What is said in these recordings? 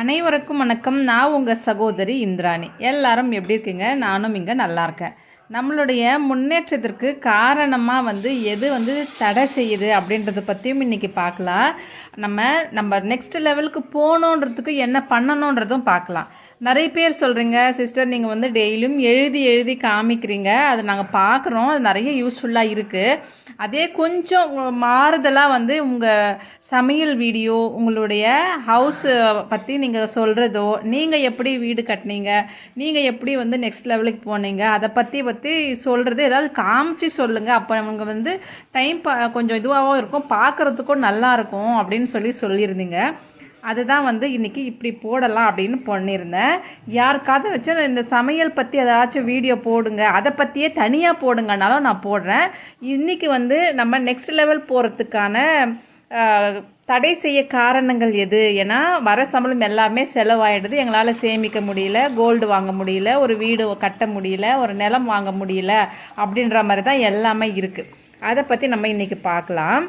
அனைவருக்கும் வணக்கம். நான் உங்கள் சகோதரி இந்திராணி. எல்லாரும் எப்படி இருக்கீங்க? நானும் இங்கே நல்லா இருக்கேன். நம்மளுடைய முன்னேற்றத்திற்கு காரணமாக வந்து எது வந்து தடை செய்யுது அப்படின்றத பற்றியும் இன்றைக்கி பார்க்கலாம். நம்ம நம்ம நெக்ஸ்ட் லெவலுக்கு போகணுன்றதுக்கு என்ன பண்ணணுன்றதும் பார்க்கலாம். நிறைய பேர் சொல்கிறீங்க சிஸ்டர் நீங்கள் வந்து டெய்லியும் எழுதி எழுதி காமிக்கிறீங்க. அது நாங்கள் பார்க்குறோம். அது நிறைய யூஸ்ஃபுல்லாக இருக்குது அதே கொஞ்சம் மாறுதலாக வந்து உங்கள் சமையல் வீடியோ உங்களுடைய ஹவுஸ் பற்றி நீங்கள் சொல்கிறதோ நீங்கள் எப்படி வீடு கட்டினீங்க நீங்கள் எப்படி வந்து நெக்ஸ்ட் லெவலுக்கு போனீங்க அதை பற்றி பற்றி சொல்கிறது ஏதாவது காமிச்சு சொல்லுங்கள் அப்போ அவங்க வந்து டைம் பா கொஞ்சம் இதுவாகவும் இருக்கும். பார்க்குறதுக்கும் நல்லா இருக்கும் அப்படின்னு சொல்லி சொல்லியிருந்தீங்க. அதுதான் வந்து இன்றைக்கி இப்படி போடலாம் அப்படின்னு பண்ணியிருந்தேன். யாருக்காவது வச்சு இந்த சமையல் பற்றி ஏதாச்சும் வீடியோ போடுங்க. அதை பற்றியே தனியாக போடுங்கனாலும் நான் போடுறேன். இன்றைக்கி வந்து நம்ம நெக்ஸ்ட் லெவல் போகிறதுக்கான தடை செய்ய காரணங்கள் எது? ஏன்னா வர சம்பளம் எல்லாமே செலவாயிடுது. எங்களால் சேமிக்க முடியல கோல்டு வாங்க முடியல ஒரு வீடு கட்ட முடியல ஒரு நிலம் வாங்க முடியல அப்படின்ற மாதிரி தான் எல்லாமே இருக்குது அதை பற்றி நம்ம இன்றைக்கி பார்க்கலாம்.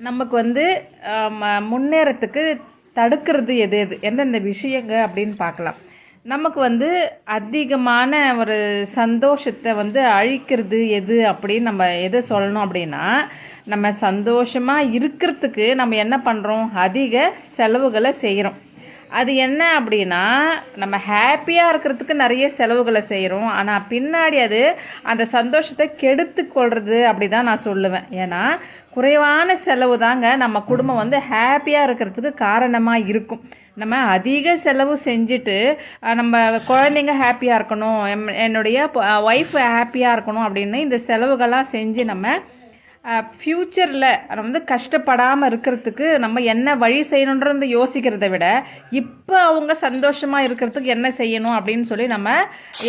நமக்கு வந்து முன்னேறத்துக்கு தடுக்கிறது எது எது எந்தெந்த விஷயங்க அப்படின்னு பார்க்கலாம். நமக்கு வந்து அதிகமான ஒரு சந்தோஷத்தை வந்து அழிக்கிறது எது அப்படின்னு நம்ம எதை சொல்லணும் அப்படின்னா நம்ம சந்தோஷமாக இருக்கிறதுக்கு நம்ம என்ன பண்ணுறோம் அதிக செலவுகளை செய்கிறோம் அது என்ன அப்படின்னா நம்ம ஹாப்பியாக இருக்கிறதுக்கு நிறைய செலவுகளை செய்கிறோம் ஆனால் பின்னாடி அது அந்த சந்தோஷத்தை கெடுத்து கொள்வது அப்படி தான் நான் சொல்லுவேன். ஏன்னா குறைவான செலவு தாங்க நம்ம குடும்பம் வந்து ஹாப்பியாக இருக்கிறதுக்கு காரணமாக இருக்கும். நம்ம அதிக செலவு செஞ்சுட்டு நம்ம குழந்தைங்க ஹாப்பியாக இருக்கணும் என்னுடைய ஒய்ஃப் ஹாப்பியாக இருக்கணும் அப்படின்னு இந்த செலவுகள்லாம் செஞ்சு நம்ம ஃப்யூச்சரில் வந்து கஷ்டப்படாமல் இருக்கிறதுக்கு நம்ம என்ன வழி செய்யணுன்றது யோசிக்கிறத விட இப்போ அவங்க சந்தோஷமாக இருக்கிறதுக்கு என்ன செய்யணும் அப்படின்னு சொல்லி நம்ம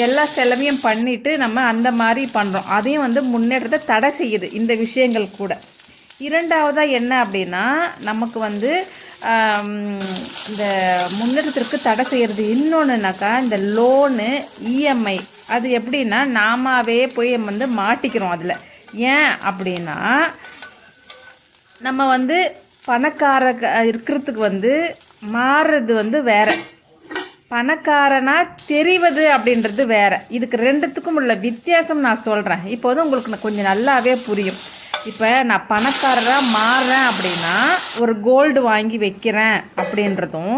எல்லா செலவையும் பண்ணிவிட்டு நம்ம அந்த மாதிரி பண்ணுறோம் அதையும் வந்து முன்னேற்றத்தை தடை செய்யுது இந்த விஷயங்கள் கூட. இரண்டாவதாக என்ன அப்படின்னா நமக்கு வந்து இந்த முன்னேற்றத்திற்கு தடை செய்கிறது இன்னொன்றுனாக்கா இந்த லோனு இஎம்ஐ அது எப்படின்னா நாமாவே போய் வந்து மாட்டிக்கிறோம் அதில். ஏன் அப்படின்னா நம்ம வந்து பணக்கார இருக்கிறதுக்கு வந்து மாறுறது வந்து வேற. பணக்காரனாக தெரிவது அப்படின்றது வேற. இதுக்கு ரெண்டுத்துக்கும் உள்ள வித்தியாசம் நான் சொல்கிறேன் இப்போ வந்து உங்களுக்கு கொஞ்சம் நல்லாவே புரியும். இப்போ நான் பணக்காரராக மாறுறேன் அப்படின்னா ஒரு கோல்டு வாங்கி வைக்கிறேன் அப்படின்றதும்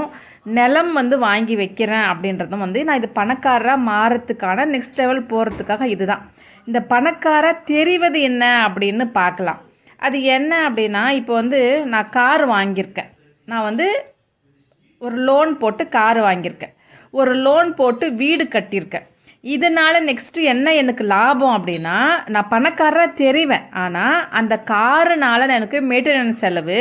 நிலம் வந்து வாங்கி வைக்கிறேன் அப்படின்றதும் வந்து நான் இது பணக்காரராக மாறத்துக்கான நெக்ஸ்ட் லெவல் போகிறதுக்காக இதுதான். இந்த பணக்கார தெரிவது என்ன அப்படின்னு பார்க்கலாம். அது என்ன அப்படின்னா இப்போ வந்து நான் கார் வாங்கியிருக்கேன். நான் வந்து ஒரு லோன் போட்டு கார் வாங்கியிருக்கேன். ஒரு லோன் போட்டு வீடு கட்டியிருக்கேன். இதனால் நெக்ஸ்ட்டு என்ன எனக்கு லாபம் அப்படின்னா நான் பணக்காரராக தெரிவேன். ஆனால் அந்த காருனால் எனக்கு மெயின்டெனன்ஸ் செலவு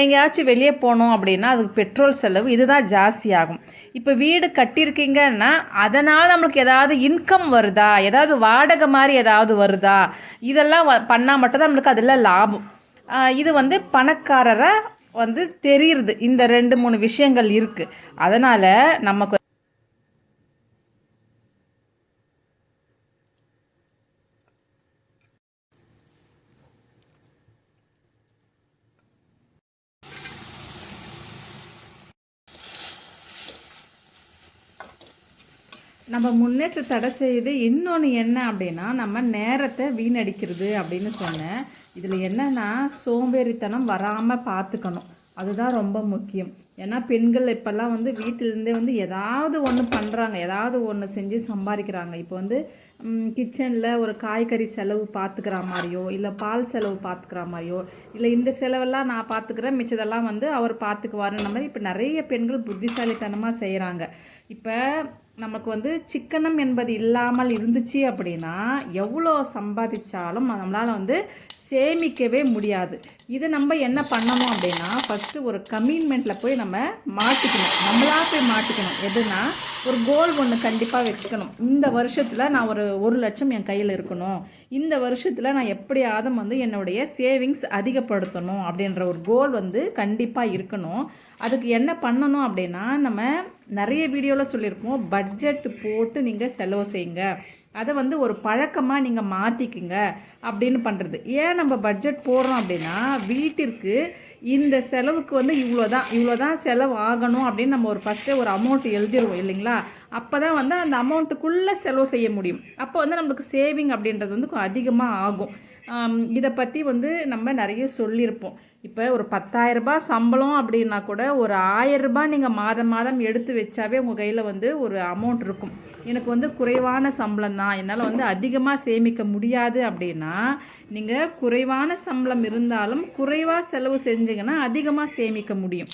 எங்கேயாச்சும் வெளியே போனோம் அப்படின்னா அதுக்கு பெட்ரோல் செலவு இதுதான் ஜாஸ்தி ஆகும். இப்போ வீடு கட்டியிருக்கீங்கன்னா அதனால் நம்மளுக்கு ஏதாவது இன்கம் வருதா? ஏதாவது வாடகை மாதிரி ஏதாவது வருதா? இதெல்லாம் பண்ணால் மட்டும்தான் நம்மளுக்கு அதில் லாபம். இது வந்து பணக்காரராக வந்து தெரியுது இந்த ரெண்டு மூணு விஷயங்கள் இருக்குது அதனால் நமக்கு நம்ம முன்னேற்ற தடை செய்யுது இன்னொன்று என்ன அப்படின்னா நம்ம நேரத்தை வீணடிக்கிறது அப்படின்னு சொன்னேன். இதில் என்னென்னா சோம்பேறித்தனம் வராமல் பார்த்துக்கணும் அதுதான் ரொம்ப முக்கியம். ஏன்னா பெண்கள் இப்போல்லாம் வந்து வீட்டிலேருந்தே வந்து ஏதாவது ஒன்று பண்ணுறாங்க ஏதாவது ஒன்று செஞ்சு சம்பாதிக்கிறாங்க. இப்போ வந்து கிச்சனில் ஒரு காய்கறி செலவு பார்த்துக்கிற மாதிரியோ இல்லை பால் செலவு பார்த்துக்கிற மாதிரியோ இல்லை இந்த செலவெல்லாம் நான் பார்த்துக்கிறேன் மிச்சதெல்லாம் வந்து அவர் பார்த்துக்குவாருன்ற மாதிரி இப்போ நிறைய பெண்கள் புத்திசாலித்தனமாக செய்கிறாங்க இப்போ நமக்கு வந்து சிக்கனம் என்பது இல்லாமல் இருந்துச்சு அப்படின்னா எவ்வளோ சம்பாதிச்சாலும் நம்மளால் வந்து சேமிக்கவே முடியாது. இதை நம்ம என்ன பண்ணணும் அப்படின்னா ஃபஸ்ட்டு ஒரு கமிட்மெண்ட்டில் போய் நம்ம மாட்டிக்கணும். நம்மளாக போய் மாட்டிக்கணும். எதுனா ஒரு கோல் ஒன்று கண்டிப்பாக வச்சுக்கணும். இந்த வருஷத்தில் நான் ஒரு ஒரு லட்சம் என் கையில் இருக்கணும். இந்த வருஷத்தில் நான் எப்படியாவது வந்து என்னுடைய சேவிங்ஸ் அதிகப்படுத்தணும் அப்படின்ற ஒரு கோல் வந்து கண்டிப்பாக இருக்கணும். அதுக்கு என்ன பண்ணணும் அப்படின்னா நம்ம நிறைய வீடியோவில் சொல்லியிருப்போம். பட்ஜெட் போட்டு நீங்கள் செலவு செய்யுங்க. அதை வந்து ஒரு பழக்கமாக நீங்கள் மாற்றிக்குங்க அப்படின்னு பண்ணுறது ஏன் நம்ம பட்ஜெட் போடுறோம் அப்படின்னா வீட்டிற்கு இந்த செலவுக்கு வந்து இவ்வளோ தான் இவ்வளோ தான் செலவு ஆகணும் அப்படின்னு நம்ம ஒரு ஃபஸ்ட்டே ஒரு அமௌண்ட் எழுதிடுவோம் இல்லைங்களா? அப்போ தான் வந்து அந்த அமௌண்ட்டுக்குள்ளே செலவு செய்ய முடியும். அப்போ வந்து நம்மளுக்கு சேவிங் அப்படின்றது வந்து அதிகமாக ஆகும். இதை பற்றி வந்து நம்ம நிறைய சொல்லியிருப்போம். இப்போ ஒரு பத்தாயிரரூபா சம்பளம் அப்படின்னா கூட ஒரு ஆயிரரூபா நீங்கள் மாதம் மாதம் எடுத்து வச்சாவே உங்கள் கையில் வந்து ஒரு அமௌண்ட் இருக்கும். எனக்கு வந்து குறைவான சம்பளம் தான். என்னால் வந்து அதிகமாக சேமிக்க முடியாது அப்படின்னா நீங்கள் குறைவான சம்பளம் இருந்தாலும் குறைவாக செலவு செஞ்சிங்கன்னா அதிகமாக சேமிக்க முடியும்.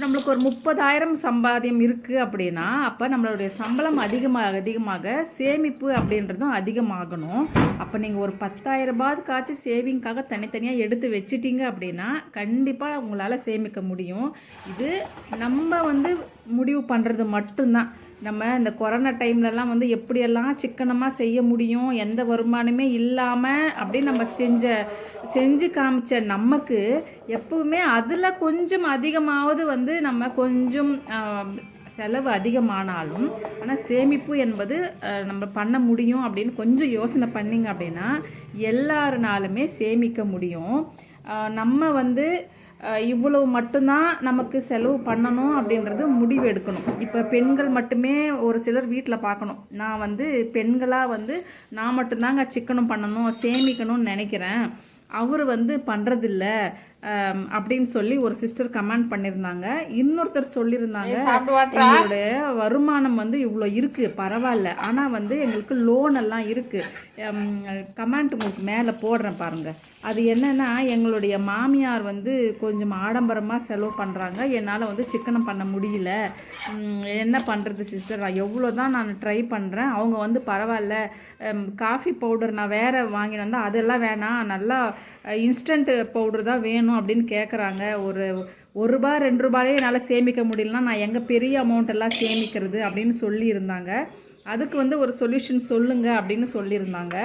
நம்மளுக்கு ஒரு முப்பதாயிரம் சம்பாதியம் இருக்குது அப்படின்னா அப்போ நம்மளுடைய சம்பளம் அதிகமாக அதிகமாக சேமிப்பு அப்படின்றதும் அதிகமாகணும். அப்போ நீங்கள் ஒரு பத்தாயிரம் ரூபாய்க்காச்சும் சேவிங்காக தனித்தனியாக எடுத்து வச்சிட்டீங்க அப்படின்னா கண்டிப்பாக உங்களால் சேமிக்க முடியும். இது நம்ம வந்து முடிவு பண்ணுறது மட்டும்தான். நம்ம இந்த கொரோனா டைம்லலாம் வந்து எப்படியெல்லாம் சிக்கனமாக செய்ய முடியும் எந்த வருமானமே இல்லாமல் அப்படி நம்ம செஞ்ச செஞ்சு காமிச்ச நமக்கு எப்பவுமே அதில் கொஞ்சம் அதிகமாவது வந்து நம்ம கொஞ்சம் செலவு அதிகமானாலும் ஆனால் சேமிப்பு என்பது நம்ம பண்ண முடியும் அப்படின்னு கொஞ்சம் யோசனை பண்ணிங்க அப்படின்னா எல்லாருனாலுமே சேமிக்க முடியும். நம்ம வந்து இவ்வளவு மட்டும்தான் நமக்கு செலவு பண்ணணும் அப்படின்றது முடிவு எடுக்கணும். இப்போ பெண்கள் மட்டுமே ஒரு சிலர் வீட்டில் பார்க்கணும் நான் வந்து பெண்களாக வந்து நான் மட்டும்தாங்க சிக்கனம் பண்ணணும் சேமிக்கணும்னு நினைக்கிறேன். அவர் வந்து பண்ணுறதில்ல அப்படின்னு சொல்லி ஒரு சிஸ்டர் கமெண்ட் பண்ணியிருந்தாங்க. இன்னொருத்தர் சொல்லியிருந்தாங்க எங்களுடைய வருமானம் வந்து இவ்வளோ இருக்குது பரவாயில்ல. ஆனால் வந்து எங்களுக்கு லோன் எல்லாம் இருக்குது கமெண்ட் உங்களுக்கு மேலே போடுறேன் பாருங்கள் அது என்னென்னா எங்களுடைய மாமியார் வந்து கொஞ்சம் ஆடம்பரமாக செலவு பண்ணுறாங்க என்னால் வந்து சிக்கனம் பண்ண முடியல. என்ன பண்ணுறது சிஸ்டர்? எவ்வளோ தான் நான் ட்ரை பண்ணுறேன் அவங்க வந்து பரவாயில்ல. காஃபி பவுடர் நான் வேறு வாங்கினு வந்தால் அதெல்லாம் வேணாம். நல்லா இன்ஸ்டன்ட் பவுடர் தான் வேணும். அப்படின்னு கேட்குறாங்க ஒரு ஒரு ரூபா ரெண்டு ரூபாயே என்னால் சேமிக்க முடியலன்னா நான் எங்கே பெரிய அமௌண்ட் எல்லாம் சேமிக்கிறது அப்படின்னு சொல்லியிருந்தாங்க. அதுக்கு வந்து ஒரு சொல்யூஷன் சொல்லுங்கள் அப்படின்னு சொல்லியிருந்தாங்க.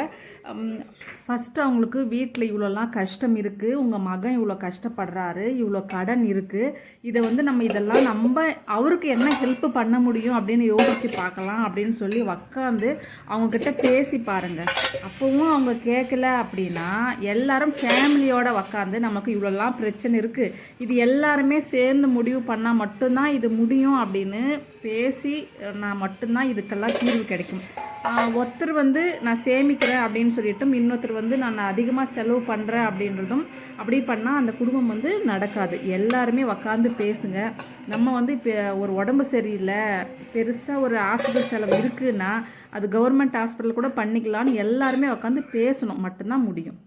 ஃபஸ்ட்டு அவங்களுக்கு வீட்டில் இவ்வளோலாம் கஷ்டம் இருக்குது உங்கள் மகன் இவ்வளோ கஷ்டப்படுறாரு. இவ்வளோ கடன் இருக்குது இதை வந்து நம்ம இதெல்லாம் நம்ம அவருக்கு என்ன ஹெல்ப் பண்ண முடியும் அப்படின்னு யோசித்து பார்க்கலாம் அப்படின்னு சொல்லி உக்காந்து அவங்கக்கிட்ட பேசி பாருங்கள் அப்போவும் அவங்க கேட்கல அப்படின்னா எல்லாரும் ஃபேமிலியோட உக்காந்து நமக்கு இவ்வளோலாம் பிரச்சனை இருக்குது இது எல்லாருமே சேர்ந்து முடிவு பண்ணால் மட்டும்தான் இது முடியும் அப்படின்னு பேசி நான் மட்டும்தான் இதுக்கெல்லாம் தீர்வு கிடைக்கும். ஒருத்தர் வந்து நான் சேமிக்கிறேன் அப்படின்னு சொல்லிட்டும் இன்னொருத்தர் வந்து நான் அதிகமாக செலவு பண்ணுறேன் அப்படின்றதும் அப்படி பண்ணால் அந்த குடும்பம் வந்து நடக்காது. எல்லாருமே உக்காந்து பேசுங்க. நம்ம வந்து இப்போ ஒரு உடம்பு சரியில்லை பெருசாக ஒரு ஹாஸ்பிட்டல் செலவு இருக்குன்னா அது கவர்மெண்ட் ஹாஸ்பிட்டல் கூட பண்ணிக்கலான்னு எல்லாருமே உக்காந்து பேசணும். மட்டும்தான் முடியும்.